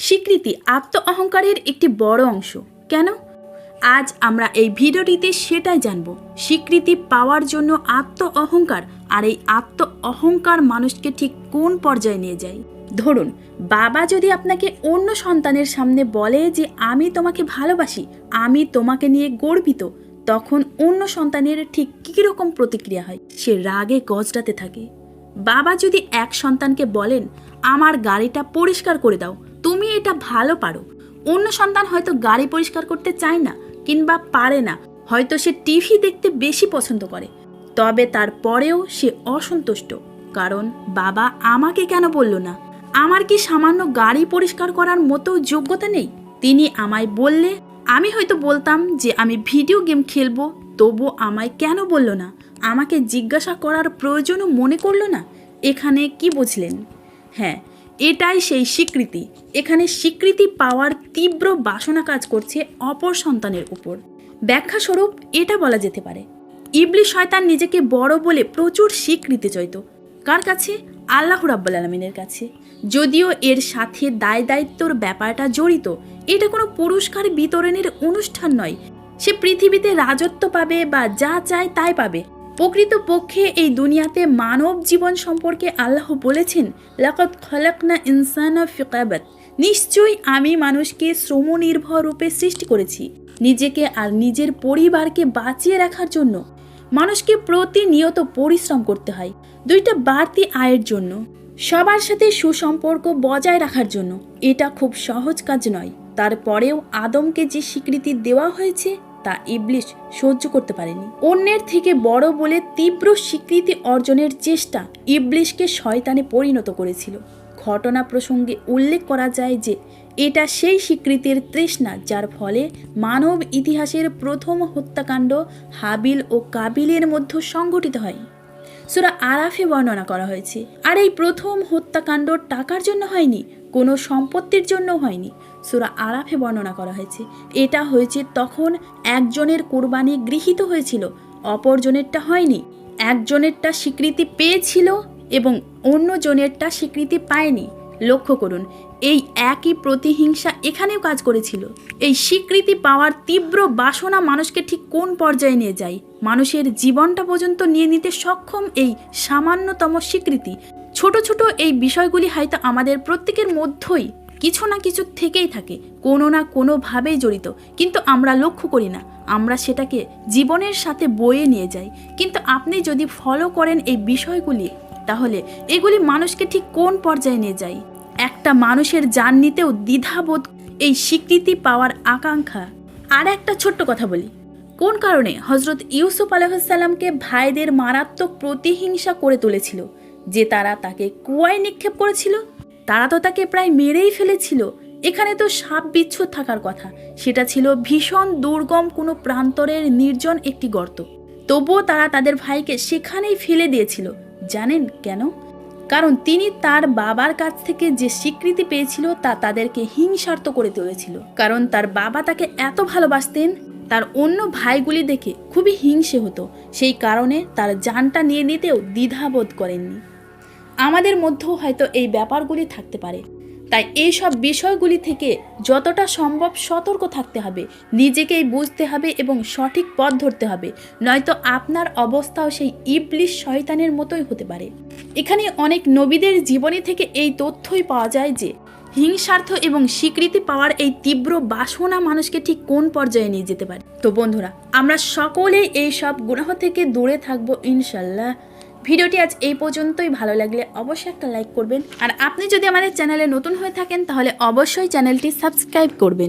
স্বীকৃতি আত্ম অহংকারের একটি বড় অংশ। কেন? আজ আমরা এই ভিডিওটিতে সেটাই জানব। স্বীকৃতি পাওয়ার জন্য আত্ম অহংকার আর এই আত্ম অহংকার মানুষকে ঠিক কোন পর্যায়ে নিয়ে যায়? ধরুন, বাবা যদি আপনাকে অন্য সন্তানের সামনে বলে যে, আমি তোমাকে ভালোবাসি, আমি তোমাকে নিয়ে গর্বিত, তখন অন্য সন্তানের ঠিক কী রকম প্রতিক্রিয়া হয়? সে রাগে গজরাতে থাকে। বাবা যদি এক সন্তানকে বলেন, আমার গাড়িটা পরিষ্কার করে দাও তুমি এটা ভালো পারো। অন্য সন্তান হয়তো গাড়ি পরিষ্কার করতে চায় না কিংবা পারে না। হয়তো সে টিভি দেখতে বেশি পছন্দ করে। তবে তারপরেও সে অসন্তুষ্ট। কারণ বাবা আমাকে কেন বলল না? আমার কি সামান্য গাড়ি পরিষ্কার করার মতো যোগ্যতা নেই? তিনি আমায় বললে, আমি হয়তো বলতাম যে আমি ভিডিও গেম খেলব, তবু আমায় কেন বলল না? আমাকে জিজ্ঞাসা করার প্রয়োজনও মনে করল না? এখানে কি বুঝলেন? হ্যাঁ এটাই সেই স্বীকৃতি। এখানে স্বীকৃতি পাওয়ার তীব্র বাসনা কাজ করছে অপর সন্তানের উপর। ব্যাখ্যাস্বরূপ এটা বলা যেতে পারে। ইবলি শয়তান নিজেকে বড় বলে প্রচুর স্বীকৃতি চাইত কার কাছে? আল্লাহ রাব্বুল আলমিনের কাছে। যদিও এর সাথে দায় দায়িত্বর ব্যাপারটা জড়িত, এটা কোনো পুরস্কার বিতরণের অনুষ্ঠান নয়। সে পৃথিবীতে রাজত্ব পাবে বা যা চায় তাই পাবে। প্রকৃতপক্ষে এই দুনিয়াতে মানব জীবন সম্পর্কে আল্লাহ বলেছেন লাকত খলাকনা ইনসানা ফিকাবাত। নিশ্চয়ই আমি মানুষকে শ্রমনির্ভর রূপে সৃষ্টি করেছি, নিজেকে আর নিজের পরিবারকে বাঁচিয়ে রাখার জন্য। মানুষকে প্রতিনিয়ত পরিশ্রম করতে হয়, দুইটা বাড়তি আয়ের জন্য, সবার সাথে সুসম্পর্ক বজায় রাখার জন্য। এটা খুব সহজ কাজ নয়। তারপরেও আদমকে যে স্বীকৃতি দেওয়া হয়েছে তা ইবলিশ সহ্য করতে পারেনি। অন্যের থেকে বড় বলে তীব্র স্বীকৃতি অর্জনের চেষ্টা ইবলিশকে শয়তানে পরিণত করেছিল। ঘটনা প্রসঙ্গে উল্লেখ করা যায় যে, এটা সেই স্বীকৃতির তৃষ্ণা যার ফলে মানব ইতিহাসের প্রথম হত্যাকাণ্ড হাবিল ও কাবিলের মধ্যে সংঘটিত হয়। সুরা আরাফে বর্ণনা করা হয়েছে, আর এই প্রথম হত্যাকাণ্ড টাকার জন্য হয়নি কোনো সম্পত্তির জন্য হয়নি। সুরা আরাফে বর্ণনা করা হয়েছে। এটা হয়েছে তখন একজনের কোরবানি গৃহীত হয়েছিল, অপরজনেরটা হয়নি। একজনেরটা স্বীকৃতি পেয়েছিল এবং অন্য জনেরটা স্বীকৃতি পায়নি। লক্ষ্য করুন, এই একই প্রতিহিংসা এখানেও কাজ করেছিল। এই স্বীকৃতি পাওয়ার তীব্র বাসনা মানুষকে ঠিক কোন পর্যায়ে নিয়ে যায়? মানুষের জীবনটা পর্যন্ত নিয়ে নিতে সক্ষম এই সামান্যতম স্বীকৃতি। ছোট ছোট এই বিষয়গুলি হয়তো আমাদের প্রত্যেকের মধ্যেই কিছু না কিছু থেকেই থাকে, কোনো না কোনোভাবেই জড়িত। কিন্তু আমরা লক্ষ্য করি না, আমরা সেটাকে জীবনের সাথে বয়ে নিয়ে যাই। কিন্তু আপনি যদি ফলো করেন এই বিষয়গুলি, তাহলে এগুলি মানুষকে ঠিক কোন পর্যায়ে নিয়ে যায়? একটা মানুষের জান নিতেও দ্বিধাবোধ, এই স্বীকৃতি পাওয়ার আকাঙ্ক্ষা। আর একটা ছোট্ট কথা বলি, কোন কারণে হজরত ইউসুফ আলহামকে ভাইদের মারাত্মক প্রতিহিংসা করে তুলেছিল? যে তারা তাকে কুয়ায় নিক্ষেপ করেছিল, তারা তো তাকে প্রায় মেরেই ফেলেছিল। এখানে তো সাপ বিচ্ছু থাকার কথা। সেটা ছিল ভীষণ দুর্গম কোনো প্রান্তরের নির্জন একটি গর্ত। তবুও তারা তাদের ভাইকে সেখানেই ফেলে দিয়েছিল। জানেন কেন? কারণ তিনি তার বাবার কাছ থেকে যে স্বীকৃতি পেয়েছিল তা তাদেরকে হিংসার্ত করে তুলেছিল। কারণ তার বাবা তাকে এত ভালোবাসতেন, তার অন্য ভাইগুলি দেখে খুবই হিংসে হতো। সেই কারণে তার জানটা নিয়ে নিতেও দ্বিধাবোধ করেননি। আমাদের মধ্যেও হয়তো এই ব্যাপারগুলি থাকতে পারে। তাই এই সব বিষয়গুলি থেকে যতটা সম্ভব সতর্ক থাকতে হবে, নিজেকেই বুঝতে হবে এবং সঠিক পথ ধরতে হবে, নয়তো আপনার অবস্থাও সেই ইবলিশ শয়তানের মতোই হতে পারে। এখানে অনেক নবীদের জীবনী থেকে এই তথ্যই পাওয়া যায় যে, হিংসার্থ এবং স্বীকৃতি পাওয়ার এই তীব্র বাসনা মানুষকে ঠিক কোন পর্যায়ে নিয়ে যেতে পারে। তো বন্ধুরা, আমরা সকলেই এই সব গুনাহ থেকে দূরে থাকব ইনশাল্লাহ ভিডিওটি আজ এই পর্যন্তই। ভালো লাগলে অবশ্যই একটা লাইক করবেন। আর আপনি যদি আমাদের চ্যানেলে নতুন হয়ে থাকেন, তাহলে অবশ্যই চ্যানেলটি সাবস্ক্রাইব করবেন।